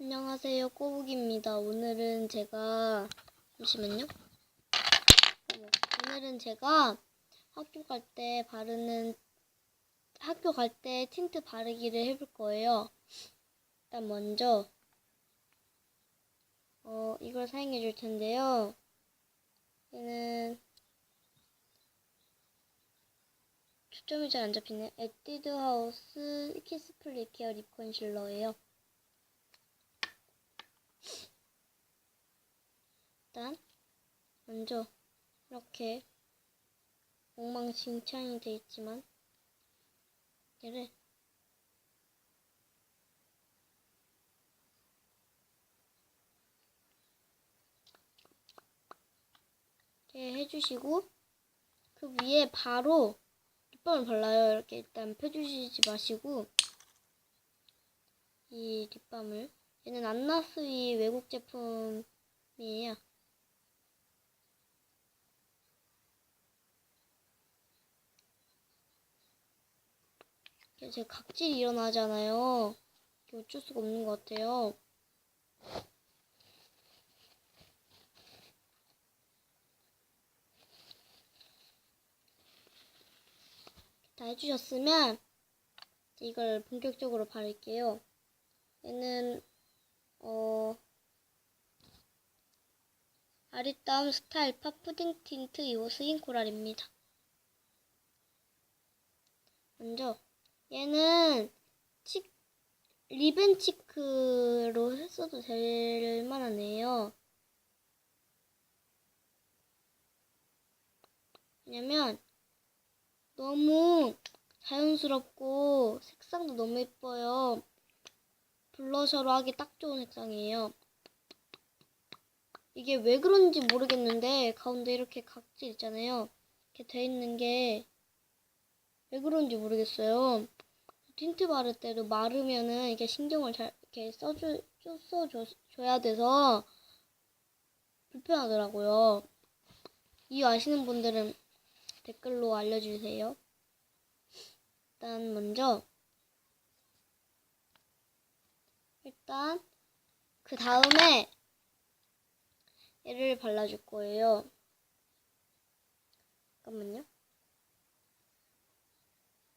안녕하세요, 꼬북입니다. 오늘은 제가, 잠시만요. 오늘은 제가 학교 갈 때 바르는, 학교 갈 때 틴트 바르기를 해볼 거예요. 일단 먼저, 어, 이걸 사용해 줄 텐데요. 얘는, 초점이 잘 안 잡히네. 에뛰드 하우스 키스 플리 케어 립 컨실러예요. 일단 먼저 이렇게 엉망진창이 돼 있지만 얘를 이렇게 해주시고 그 위에 바로 립밤을 발라요. 이렇게 일단 펴주시지 마시고 이 립밤을 얘는 안나스이 외국 제품이에요. 제가 각질이 일어나잖아요. 어쩔 수가 없는 것 같아요. 다 해주셨으면 이제 이걸 본격적으로 바를게요. 얘는 어 아리따움 스타일 파 푸딩 틴트 2호 스인 코랄입니다. 먼저 얘는 치, 리벤치크로 했어도 될 애예요. 왜냐면 너무 자연스럽고 색상도 너무 예뻐요. 블러셔로 하기 딱 좋은 색상이에요. 이게 왜 그런지 모르겠는데 가운데 이렇게 각질 있잖아요. 이렇게 돼 있는 게 왜 그런지 모르겠어요. 틴트 바를 때도 마르면은 이게 신경을 잘 이렇게 써주 써줘야 돼서 불편하더라고요. 이유 아시는 분들은 댓글로 알려주세요. 일단 먼저 일단 그 다음에 얘를 발라줄 거예요. 잠깐만요.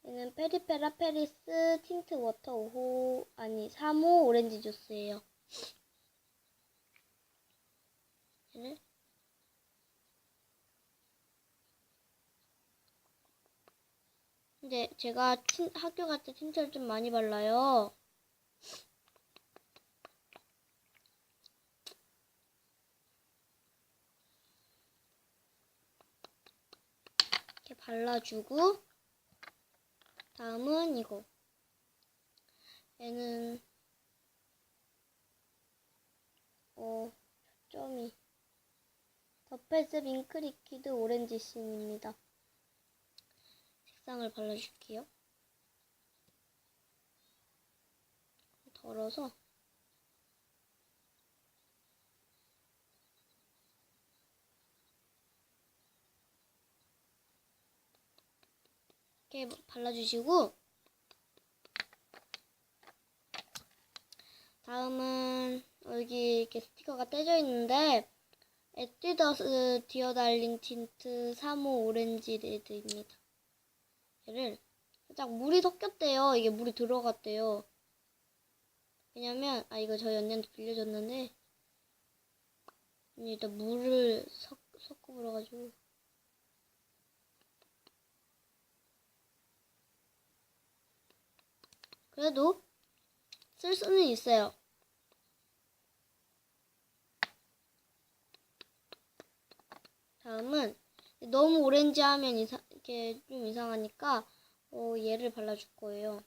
얘는 페리페라 페리스 틴트 워터 5호 아니 3호 오렌지 주스예요. 얘를 근데 제가 틴, 학교 갈 때 틴트를 좀 많이 발라요. 이렇게 발라주고 다음은 이거. 얘는 어 초점이 더패스 밍크 리퀴드 오렌지 씬입니다. 색상을 발라줄게요. 덜어서 이렇게 발라주시고 다음은 여기 이렇게 스티커가 떼져 있는데 에뛰더스 디어 달링 틴트 3호 오렌지 레드입니다. 얘를 살짝 물이 섞였대요. 이게 물이 들어갔대요. 왜냐면 아 이거 저희 언니한테 빌려줬는데 일단 물을 섞, 섞어버려가지고 그래도 쓸 수는 있어요. 다음은 너무 오렌지 하면 이상 이렇게 좀 이상하니까 어, 얘를 발라줄 거예요.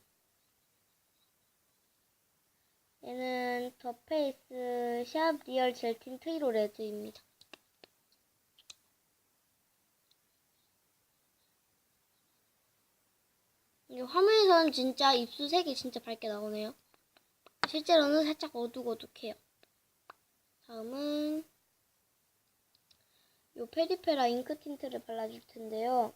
얘는 더 페이스 샵 리얼 젤 틴트 1호 레드입니다. 이게 화면 에서는 진짜 입술 색이 진짜 밝게 나오네요. 실제로는 살짝 어둑어둑해요. 다음은 요 페리페라 잉크 틴트를 발라줄 텐데요.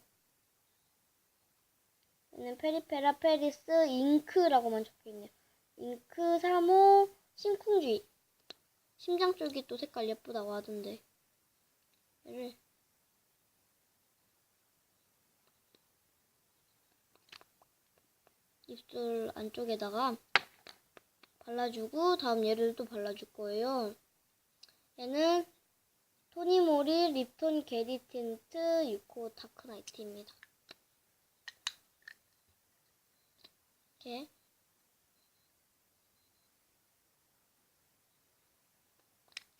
얘는 페리페라 페리스 잉크라고만 적혀있네요. 잉크 3호 심쿵쥐. 심장 쪽이 또 색깔 예쁘다고 하던데. 얘를 입술 안쪽에다가 발라주고 다음 얘를 또 발라줄 거예요. 얘는 토니모리 립톤 게리 틴트 6호 다크나이트입니다. 이렇게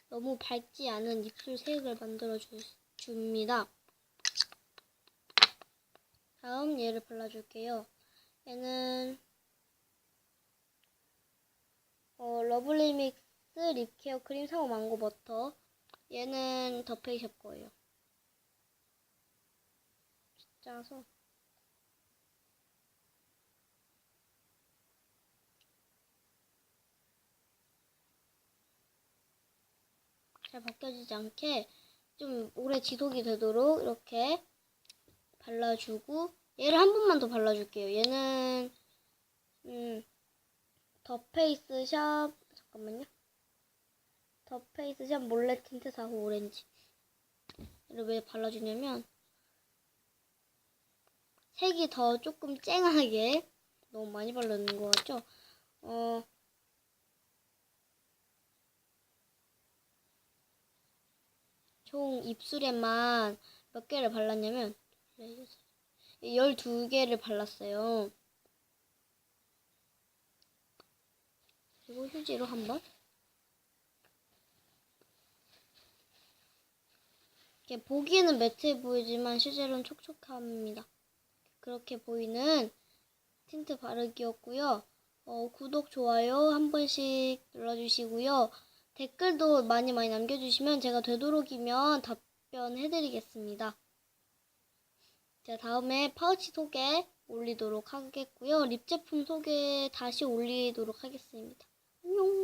너무 밝지 않은 입술 색을 만들어 주, 줍니다. 다음 얘를 발라줄게요. 얘는 어, 러블리 믹스 립케어 크림 사고 망고 버터 얘는 더 페이샵 거예요. 짜서 잘 벗겨지지 않게 좀 오래 지속이 되도록 이렇게 발라주고 얘를 한 번만 더 발라줄게요. 얘는 음, 더 페이스 샵 잠깐만요. 더 페이스 샵 몰래 틴트 4호 오렌지 얘를 왜 발라주냐면 색이 더 조금 쨍하게 너무 많이 바르는 것 같죠? 어, 총 입술에만 몇 개를 발랐냐면 12개를 발랐어요. 그리고 휴지로 한번 이렇게 보기에는 매트해 보이지만 실제로는 촉촉합니다. 그렇게 보이는 틴트 바르기였고요. 어, 구독, 좋아요 한 번씩 눌러주시고요. 댓글도 많이 많이 남겨주시면 제가 되도록이면 답변해드리겠습니다. 자, 다음에 파우치 소개 올리도록 하겠고요. 립 제품 소개 다시 올리도록 하겠습니다. 안녕!